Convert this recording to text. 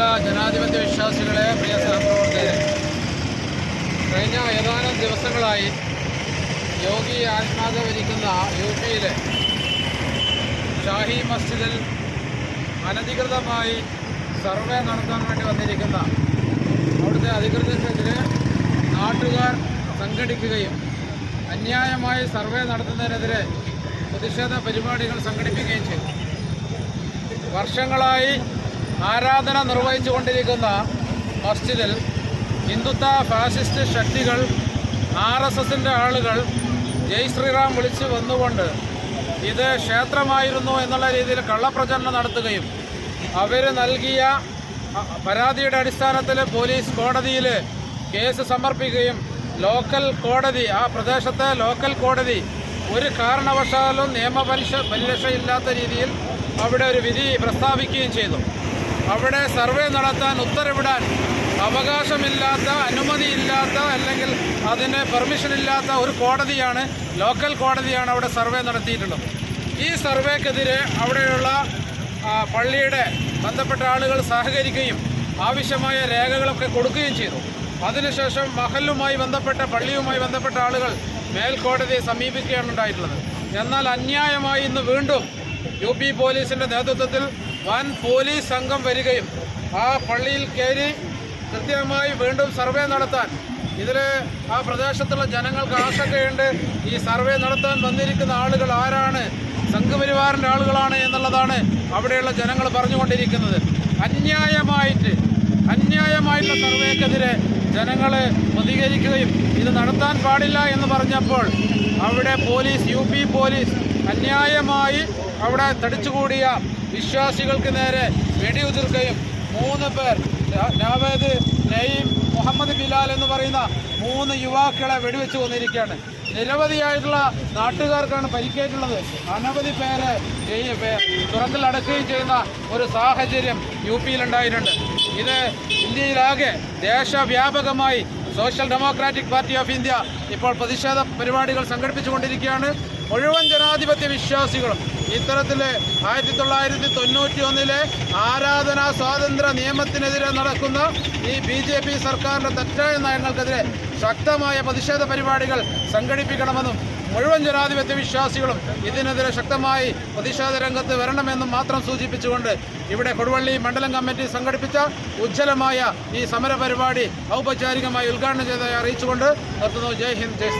പ്രിയമുള്ള ജനാധിപത്യ വിശ്വാസികളെ പ്രിയ സഹപ്രവർത്തകരെ കഴിഞ്ഞ ഏതാനും ദിവസങ്ങളായി യോഗി ആത്മാത ഭരിക്കുന്ന യു പിയിലെ ഷാഹി മസ്ജിദിൽ അനധികൃതമായി സർവേ നടത്താൻ വേണ്ടി വന്നിരിക്കുന്ന അവിടുത്തെ അധികൃതർക്കെതിരെ നാട്ടുകാർ സംഘടിക്കുകയും അന്യായമായി സർവേ നടത്തുന്നതിനെതിരെ പ്രതിഷേധ പരിപാടികൾ സംഘടിപ്പിക്കുകയും ചെയ്തു. വർഷങ്ങളായി ആരാധന നിർവഹിച്ചുകൊണ്ടിരിക്കുന്ന മസ്ജിദിൽ ഹിന്ദുത്വ ഫാസിസ്റ്റ് ശക്തികൾ ആർ എസ് എസിന്റെ ആളുകൾ ജയ് ശ്രീറാം വിളിച്ച് വന്നുകൊണ്ട് ഇത് ക്ഷേത്രമായിരുന്നു എന്നുള്ള രീതിയിൽ കള്ളപ്രചരണം നടത്തുകയും അവർ നൽകിയ പരാതിയുടെ അടിസ്ഥാനത്തിൽ പോലീസ് കോടതിയിൽ കേസ് സമർപ്പിക്കുകയും ലോക്കൽ കോടതി ആ പ്രദേശത്തെ ലോക്കൽ കോടതി ഒരു കാരണവശാലും നിയമപരിശ പരിരക്ഷയില്ലാത്ത രീതിയിൽ അവിടെ ഒരു വിധി പ്രസ്താവിക്കുകയും ചെയ്തു. അവിടെ സർവേ നടത്താൻ ഉത്തരവിടാൻ അവകാശമില്ലാത്ത അനുമതിയില്ലാത്ത അല്ലെങ്കിൽ അതിന് പെർമിഷൻ ഇല്ലാത്ത ഒരു കോടതിയാണ് ലോക്കൽ കോടതിയാണ് അവിടെ സർവേ നടത്തിയിട്ടുള്ളത്. ഈ സർവേക്കെതിരെ അവിടെയുള്ള പള്ളിയുടെ ബന്ധപ്പെട്ട ആളുകൾ സഹകരിക്കുകയും ആവശ്യമായ രേഖകളൊക്കെ കൊടുക്കുകയും ചെയ്തു. അതിനുശേഷം മഹലുമായി ബന്ധപ്പെട്ട പള്ളിയുമായി ബന്ധപ്പെട്ട ആളുകൾ മേൽക്കോടതിയെ സമീപിക്കുകയാണ് ഉണ്ടായിട്ടുള്ളത്. എന്നാൽ അന്യായമായി ഇന്ന് വീണ്ടും യു പി പോലീസിന്റെ നേതൃത്വത്തിൽ വൻ പോലീസ് സംഘം വരികയും ആ പള്ളിയിൽ കയറി കൃത്യമായി വീണ്ടും സർവേ നടത്താൻ ഇതിൽ ആ പ്രദേശത്തുള്ള ജനങ്ങൾക്ക് ആശങ്കയുണ്ട്. ഈ സർവേ നടത്താൻ വന്നിരിക്കുന്ന ആളുകൾ ആരാണ്? സംഘപരിവാറിന്റെ ആളുകളാണ് എന്നുള്ളതാണ് അവിടെയുള്ള ജനങ്ങൾ പറഞ്ഞുകൊണ്ടിരിക്കുന്നത്. അന്യായമായിട്ട് അന്യായമായിട്ടുള്ള സർവേക്കെതിരെ ജനങ്ങൾ പ്രതികരിക്കുകയും ഇത് നടത്താൻ പാടില്ല എന്ന് പറഞ്ഞപ്പോൾ അവിടെ പോലീസ് യു പോലീസ് അന്യായമായി അവിടെ തടിച്ചുകൂടിയ വിശ്വാസികൾക്ക് നേരെ വെടിയുതിർക്കുകയും മൂന്ന് പേർ നാവേദ് നെയ്യം നയീം മുഹമ്മദ് ബിലാൽ എന്ന് പറയുന്ന മൂന്ന് യുവാക്കളെ വെടിവെച്ച് കൊന്നിരിക്കുകയാണ്. നിരവധിയായിട്ടുള്ള നാട്ടുകാർക്കാണ് പരിക്കേറ്റുള്ളത്. അനവധി പേരെ ജയി- അടക്കുകയും ചെയ്യുന്ന ഒരു സാഹചര്യം യു പിയിലുണ്ടായിട്ടുണ്ട് ഇത് ഇന്ത്യയിലാകെ ദേശവ്യാപകമായി social democratic party of India ഇപ്പോൾ പ്രതിഷേധ പരിപാടികൾ സംഘടിപ്പിച്ചുകൊണ്ടിരിക്കുകയാണ്. മുഴുവൻ ജനാധിപത്യ വിശ്വാസികളും ഇത്തരത്തിൽ ആയിരത്തി തൊള്ളായിരത്തി തൊണ്ണൂറ്റി ഒന്നിലെ ആരാധനാ സ്വാതന്ത്ര്യ നിയമത്തിനെതിരെ നടക്കുന്ന ഈ ബി ജെ പി സർക്കാരിന്റെ തെറ്റായ നയങ്ങൾക്കെതിരെ ശക്തമായ പ്രതിഷേധ പരിപാടികൾ സംഘടിപ്പിക്കണമെന്നും മുഴുവൻ ജനാധിപത്യ വിശ്വാസികളും ഇതിനെതിരെ ശക്തമായി പ്രതിഷേധ രംഗത്ത് വരണമെന്നും മാത്രം സൂചിപ്പിച്ചുകൊണ്ട് ഇവിടെ കൊടുവള്ളി മണ്ഡലം കമ്മിറ്റി സംഘടിപ്പിച്ച ഉജ്ജ്വലമായ ഈ സമര പരിപാടി ഔപചാരികമായി ഉദ്ഘാടനം ചെയ്തതായി അറിയിച്ചുകൊണ്ട് നിർത്തുന്നു. ജയ് ഹിന്ദ് ജയ്